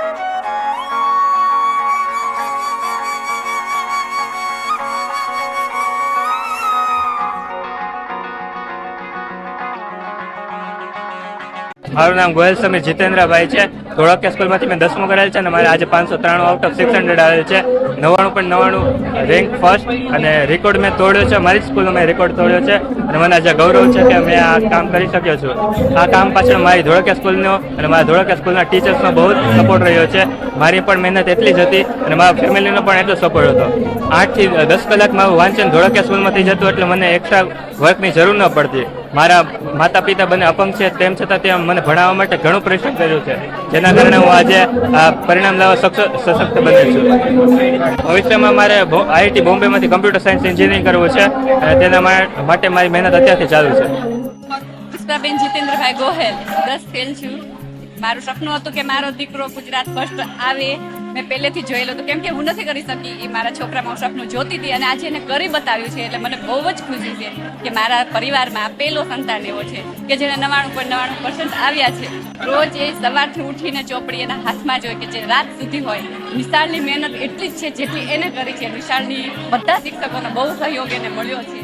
thank you. મારું નામ ગોયલ સમીર જીતેન્દ્રભાઈ છે. ધોળકિયા સ્કૂલમાંથી મેં દસમું કરેલ છે અને મારે આજે પાંચસો ત્રાણું આઉટ ઓફ સિક્સ હંડ્રેડ આવેલ છે. નવ્વાણું પણ નવ્વાણું રેન્ક ફર્સ્ટ અને રેકોર્ડ મેં તોડ્યો છે. મારી સ્કૂલનો મેં રેકોર્ડ તોડ્યો છે અને મને આજે ગૌરવ છે કે મેં આ કામ કરી શક્યો છું. આ કામ પાછળ મારી ધોળકિયા સ્કૂલનો અને મારા ધોળકિયા સ્કૂલના ટીચર્સનો બહુ જ સપોર્ટ રહ્યો છે. મારી પણ મહેનત એટલી જ હતી અને મારા ફેમિલીનો પણ એટલો સપોર્ટ હતો. આઠથી દસ કલાક મારું વાંચન ધોળકિયા સ્કૂલમાંથી જતું એટલે મને એક્સ્ટ્રા વર્કની જરૂર ન પડતી. મારા માતા પિતા બંને અપંગ છે, તેમ છતાં ત્યાં મને ભણાવવા માટે ઘણું પરિશ્રમ કર્યું છે. જેના કારણે હું આજે આ પરિણામ લાવવા સશક્ત બન્યો છું. ભવિષ્યમાં મારે આઈઆઈટી બોમ્બેમાંથી કમ્પ્યુટર સાયન્સ એન્જિનિયરિંગ કરવું છે, અને તેના માટે મારી મહેનત અત્યારથી ચાલુ છે. પુષ્પાબેન જીતેન્દ્રભાઈ ગોહેલ, દસ ફેલ છું. મારું સપનું હતું કે મારો દીકરો ગુજરાત ફર્સ્ટ આવે. મેં પહેલેથી જોયેલો હતો. કેમ કે હું નથી કરી શકી એ મારા છોકરામાં હું સપનું જોતી હતી અને આજે એને કરી બતાવ્યું છે એટલે મને બહુ જ ખુશી છે કે મારા પરિવારમાં પહેલો સંતાન એવો છે કે જેને નવાણું પર નવાણું પર્સન્ટ આવ્યા છે. રોજ એ સવારથી ઉઠીને ચોપડી એના હાથમાં જ હોય કે જે રાત સુધી હોય. નિશાળની મહેનત એટલી જ છે જેટલી એને કરી છે. નિશાળની બધા શિક્ષકોનો બહુ સહયોગ એને મળ્યો છે.